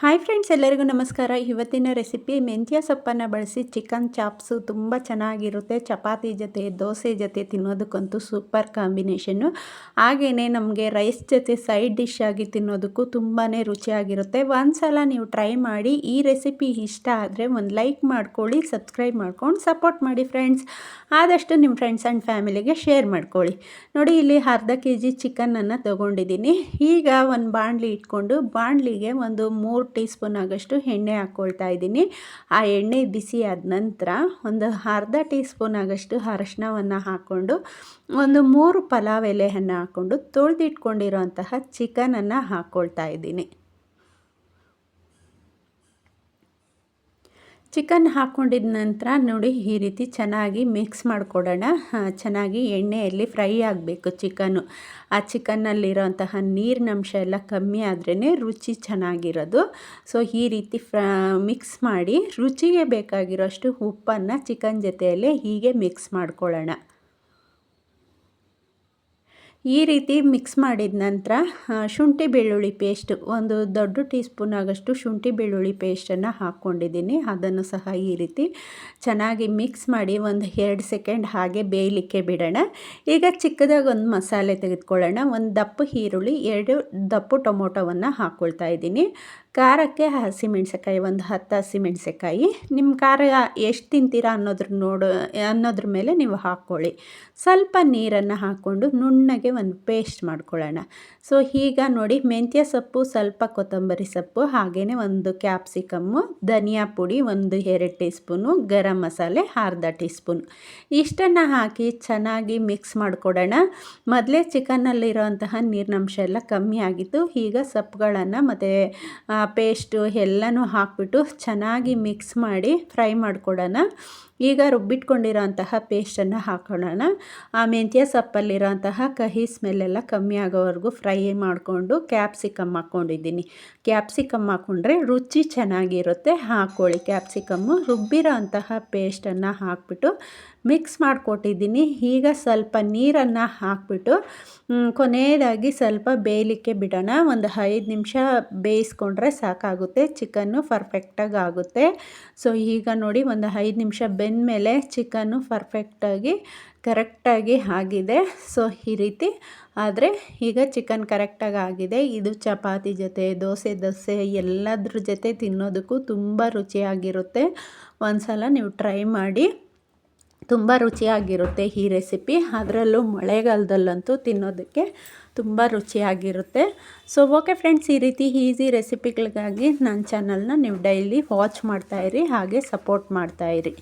Hi friends ಎಲ್ಲರಿಗೂ ನಮಸ್ಕಾರ. ಇವತ್ತಿನ ರೆಸಿಪಿ ಮೆಂತ್ಯ ಸೊಪ್ಪನ್ನು ಬಳಸಿ ಚಿಕನ್ ಚಾಪ್ಸು ತುಂಬ ಚೆನ್ನಾಗಿರುತ್ತೆ. ಚಪಾತಿ ಜೊತೆ, ದೋಸೆ ಜೊತೆ ತಿನ್ನೋದಕ್ಕಂತೂ ಸೂಪರ್ ಕಾಂಬಿನೇಷನ್ನು ಹಾಗೆಯೇ ನಮಗೆ ರೈಸ್ ಜೊತೆ ಸೈಡ್ ಡಿಶ್ ಆಗಿ ತಿನ್ನೋದಕ್ಕೂ ತುಂಬಾ ರುಚಿಯಾಗಿರುತ್ತೆ. ಒಂದು ಸಲ ನೀವು ಟ್ರೈ ಮಾಡಿ, ಈ ರೆಸಿಪಿ ಇಷ್ಟ ಆದರೆ ಒಂದು ಲೈಕ್ ಮಾಡ್ಕೊಳ್ಳಿ ಸಬ್ಸ್ಕ್ರೈಬ್ ಮಾಡ್ಕೊಂಡು ಸಪೋರ್ಟ್ ಮಾಡಿ ಫ್ರೆಂಡ್ಸ್ ಆದಷ್ಟು ನಿಮ್ಮ ಫ್ರೆಂಡ್ಸ್ ಆ್ಯಂಡ್ ಫ್ಯಾಮಿಲಿಗೆ ಶೇರ್ ಮಾಡ್ಕೊಳ್ಳಿ. ನೋಡಿ, ಇಲ್ಲಿ ಅರ್ಧ ಕೆ ಜಿ ಚಿಕನನ್ನು ತೊಗೊಂಡಿದ್ದೀನಿ. ಈಗ ಒಂದು ಬಾಣಲಿ ಇಟ್ಕೊಂಡು ಬಾಣಲಿಗೆ ಒಂದು ಮೂರು ಟೀ ಸ್ಪೂನ್ ಆಗಷ್ಟು ಎಣ್ಣೆ ಹಾಕ್ಕೊಳ್ತಾ ಇದ್ದೀನಿ. ಆ ಎಣ್ಣೆ ಬಿಸಿ ಆದ ನಂತರ ಒಂದು ಅರ್ಧ ಟೀ ಸ್ಪೂನ್ ಆಗೋಷ್ಟು ಅರಶಿನವನ್ನು ಹಾಕ್ಕೊಂಡು, ಒಂದು ಮೂರು ಪಲಾವ್ ಎಲೆಯನ್ನು ಹಾಕ್ಕೊಂಡು ತೊಳೆದಿಟ್ಕೊಂಡಿರೋಂತಹ ಚಿಕನನ್ನು ಹಾಕ್ಕೊಳ್ತಾ ಇದ್ದೀನಿ. ಚಿಕನ್ ಹಾಕ್ಕೊಂಡಿದ ನಂತರ ನೋಡಿ ಈ ರೀತಿ ಚೆನ್ನಾಗಿ ಮಿಕ್ಸ್ ಮಾಡಿಕೊಡೋಣ. ಚೆನ್ನಾಗಿ ಎಣ್ಣೆಯಲ್ಲಿ ಫ್ರೈ ಆಗಬೇಕು ಚಿಕನ್ನು ಆ ಚಿಕನ್ನಲ್ಲಿರೋಂತಹ ನೀರಿನಂಶ ಎಲ್ಲ ಕಮ್ಮಿ ಆದ್ರೇ ರುಚಿ ಚೆನ್ನಾಗಿರೋದು. ಸೊ ಈ ರೀತಿ ಫ್ರ ಮಿಕ್ಸ್ ಮಾಡಿ ರುಚಿಗೆ ಬೇಕಾಗಿರೋಷ್ಟು ಉಪ್ಪನ್ನು ಚಿಕನ್ ಜೊತೆಯಲ್ಲೇ ಹೀಗೆ ಮಿಕ್ಸ್ ಮಾಡ್ಕೊಳ್ಳೋಣ ಈ ರೀತಿ ಮಿಕ್ಸ್ ಮಾಡಿದ ನಂತರ ಶುಂಠಿ ಬೆಳ್ಳುಳ್ಳಿ ಪೇಸ್ಟ್, ಒಂದು ದೊಡ್ಡ ಟೀ ಸ್ಪೂನ್ ಆಗೋಷ್ಟು ಶುಂಠಿ ಬೆಳ್ಳುಳ್ಳಿ ಪೇಸ್ಟನ್ನು ಹಾಕ್ಕೊಂಡಿದ್ದೀನಿ ಅದನ್ನು ಸಹ ಈ ರೀತಿ ಚೆನ್ನಾಗಿ ಮಿಕ್ಸ್ ಮಾಡಿ ಒಂದು ಎರಡು ಸೆಕೆಂಡ್ ಹಾಗೆ ಬೇಯಲಿಕ್ಕೆ ಬಿಡೋಣ. ಈಗ ಚಿಕ್ಕದಾಗಿ ಒಂದು ಮಸಾಲೆ ತೆಗೆದುಕೊಳ್ಳೋಣ. ಒಂದು ದಪ್ಪ ಈರುಳ್ಳಿ, ಎರಡು ದಪ್ಪು ಟೊಮೊಟೊವನ್ನು ಹಾಕ್ಕೊಳ್ತಾ ಇದ್ದೀನಿ. ಖಾರಕ್ಕೆ ಹಸಿಮೆಣ್ಸಿಕಾಯಿ ಒಂದು ಹತ್ತು ಹಸಿಮೆಣ್ಸಿಕಾಯಿ ನಿಮ್ಮ ಖಾರ ಎಷ್ಟು ತಿಂತೀರಾ ಅನ್ನೋದ್ರ ನೋಡು, ಅನ್ನೋದ್ರ ಮೇಲೆ ನೀವು ಹಾಕ್ಕೊಳ್ಳಿ. ಸ್ವಲ್ಪ ನೀರನ್ನು ಹಾಕ್ಕೊಂಡು ನುಣ್ಣಗೆ ಒಂದು ಪೇಸ್ಟ್ ಮಾಡ್ಕೊಳ್ಳೋಣ. ಸೊ, ಈಗ ನೋಡಿ, ಮೆಂತ್ಯ ಸೊಪ್ಪು, ಸ್ವಲ್ಪ ಕೊತ್ತಂಬರಿ ಸೊಪ್ಪು ಹಾಗೆಯೇ ಒಂದು ಕ್ಯಾಪ್ಸಿಕಮ್ಮು, ಧನಿಯಾ ಪುಡಿ, ಒಂದು ಎರಡು ಟೀ ಸ್ಪೂನು ಗರಂ ಮಸಾಲೆ, ಅರ್ಧ ಟೀ ಸ್ಪೂನ್ ಇಷ್ಟನ್ನು ಹಾಕಿ ಚೆನ್ನಾಗಿ ಮಿಕ್ಸ್ ಮಾಡಿಕೊಡೋಣ. ಮೊದಲೇ ಚಿಕನ್ನಲ್ಲಿರೋಂತಹ ನೀರಿನಂಶ ಎಲ್ಲ ಕಮ್ಮಿ ಆಗಿತ್ತು. ಈಗ ಸೊಪ್ಪುಗಳನ್ನು ಮತ್ತು ಪೇಸ್ಟು ಎಲ್ಲನೂ ಹಾಕ್ಬಿಟ್ಟು ಚೆನ್ನಾಗಿ ಮಿಕ್ಸ್ ಮಾಡಿ ಫ್ರೈ ಮಾಡ್ಕೊಡೋಣ. ಈಗ ರುಬ್ಬಿಟ್ಕೊಂಡಿರೋ ಅಂತಹ ಪೇಸ್ಟನ್ನು ಹಾಕೊಳ್ಳೋಣ. ಆ ಮೆಂತ್ಯ ಸೊಪ್ಪಲ್ಲಿರೋಂತಹ ಕಹಿ ಸ್ಮೆಲ್ಲೆಲ್ಲ ಕಮ್ಮಿ ಆಗೋವರೆಗೂ ಫ್ರೈ ಮಾಡಿಕೊಂಡು ಕ್ಯಾಪ್ಸಿಕಮ್ ಹಾಕ್ಕೊಂಡಿದ್ದೀನಿ. ಕ್ಯಾಪ್ಸಿಕಮ್ ಹಾಕ್ಕೊಂಡ್ರೆ ರುಚಿ ಚೆನ್ನಾಗಿರುತ್ತೆ, ಹಾಕ್ಕೊಳ್ಳಿ. ಕ್ಯಾಪ್ಸಿಕಮ್ಮು ರುಬ್ಬಿರೋ ಅಂತಹ ಪೇಸ್ಟನ್ನು ಹಾಕ್ಬಿಟ್ಟು ಮಿಕ್ಸ್ ಮಾಡಿಕೊಟ್ಟಿದ್ದೀನಿ. ಈಗ ಸ್ವಲ್ಪ ನೀರನ್ನು ಹಾಕ್ಬಿಟ್ಟು ಕೊನೆಯದಾಗಿ ಸ್ವಲ್ಪ ಬೇಯಲಿಕ್ಕೆ ಬಿಡೋಣ. ಒಂದು ಐದು ನಿಮಿಷ ಬೇಯಿಸ್ಕೊಂಡ್ರೆ ಸಾಕಾಗುತ್ತೆ, ಚಿಕನ್ನು ಪರ್ಫೆಕ್ಟಾಗಿ ಆಗುತ್ತೆ. ಸೊ, ಈಗ ನೋಡಿ ಒಂದು ಐದು ನಿಮಿಷ ಬೆಂದಮೇಲೆ ಚಿಕನ್ನು ಪರ್ಫೆಕ್ಟಾಗಿ ಕರೆಕ್ಟಾಗಿ ಆಗಿದೆ. ಸೊ, ಈ ರೀತಿ. ಆದರೆ, ಈಗ ಚಿಕನ್ ಕರೆಕ್ಟಾಗಿ ಆಗಿದೆ. ಇದು ಚಪಾತಿ ಜೊತೆ, ದೋಸೆ ದೋಸೆ ಎಲ್ಲದ್ರ ಜೊತೆ ತಿನ್ನೋದಕ್ಕೂ ತುಂಬ ರುಚಿಯಾಗಿರುತ್ತೆ. ಒಂದು ಸಲ ನೀವು ಟ್ರೈ ಮಾಡಿ. ತುಂಬ ರುಚಿಯಾಗಿರುತ್ತೆ ಈ ರೆಸಿಪಿ. ಅದರಲ್ಲೂ ಮಳೆಗಾಲದಲ್ಲಂತೂ ತಿನ್ನೋದಕ್ಕೆ ತುಂಬ ರುಚಿಯಾಗಿರುತ್ತೆ. ಸೊ, ಓಕೆ ಫ್ರೆಂಡ್ಸ್, ಈ ರೀತಿ ಈಸಿ ರೆಸಿಪಿಗಳಿಗಾಗಿ ನನ್ನ ಚಾನಲ್ನ ನೀವು ಡೈಲಿ ವಾಚ್ ಮಾಡ್ತಾಯಿರಿ ಹಾಗೆ ಸಪೋರ್ಟ್ ಮಾಡ್ತಾಯಿರಿ